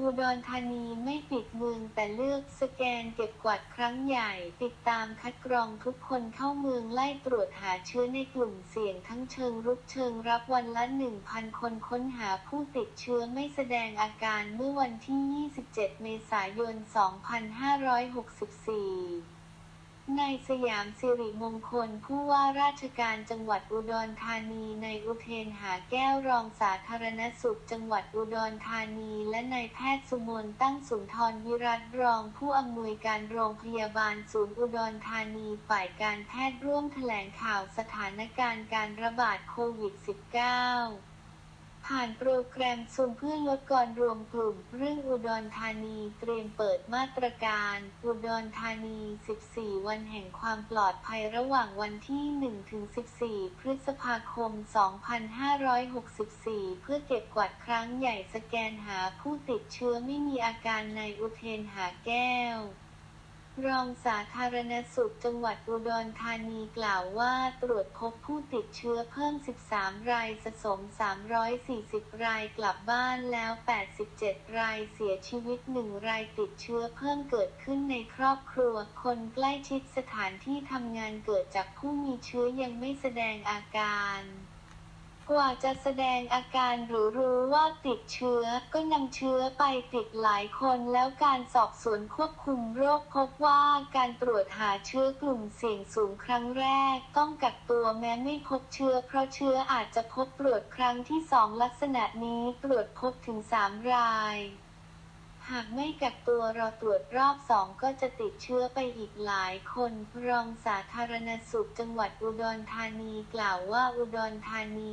อุดรธานีไม่ปิดเมืองแต่เลือกสแกนเก็บกวาดครั้งใหญ่ ติดตามคัดกรองทุกคนเข้าเมืองไล่ตรวจหาเชื้อในกลุ่มเสี่ยงทั้งเชิงรุกเชิงรับวันละ 1,000 คนค้นหาผู้ติดเชื้อไม่แสดงอาการเมื่อวันที่ 27 เมษายน 2564 นายสยามสิริมงคลผู้ว่าราชการจังหวัดอุดรธานีนายอุเทนหาแก้วรองสาธารณสุขจังหวัดอุดรธานี และนายแพทย์สุมนตั้งสุนทรวิรัตรองผู้อำนวยการโรงพยาบาลศูนย์อุดรธานีฝ่ายการแพทย์ร่วมแถลงข่าวสถานการณ์การระบาดโควิด -19 ผ่านโปรแกรมซูมเพื่อลดการรวมกลุ่ม เรื่องอุดรธานีเตรียมเปิดมาตรการ อุดรธานี 14 วันแห่งความปลอดภัยระหว่างวันที่ 1-14 พฤษภาคม 2564 เพื่อเก็บกวาดครั้งใหญ่สแกนหาผู้ติดเชื้อไม่มีอาการในอุเทนหาแก้ว รองสาธารณสุขจังหวัดอุดรธานีกล่าวว่าตรวจพบผู้ติดเชื้อเพิ่ม 13 รายสะสม 340 รายกลับบ้านแล้ว 87 รายเสียชีวิต 1 รายติดเชื้อเพิ่มเกิดขึ้นในครอบครัว คนใกล้ชิดสถานที่ทำงานเกิดจากผู้มีเชื้อยังไม่แสดงอาการ กว่าจะแสดงอาการหรือรู้ว่าติดเชื้อก็นำเชื้อไปติดหลายคนแล้วการสอบสวนควบคุมโรคพบว่าการตรวจหาเชื้อกลุ่มเสี่ยงสูงครั้งแรก ต้องกักตัวแม้ไม่พบเชื้อ เพราะเชื้ออาจจะพบตรวจครั้งที่สองลักษณะนี้ตรวจพบถึง 3 รายหากไม่กักตัวรอตรวจรอบสองก็จะติดเชื้อไปอีกหลายคน รองสาธารณสุขจังหวัดอุดรธานีกล่าวว่าอุดรธานี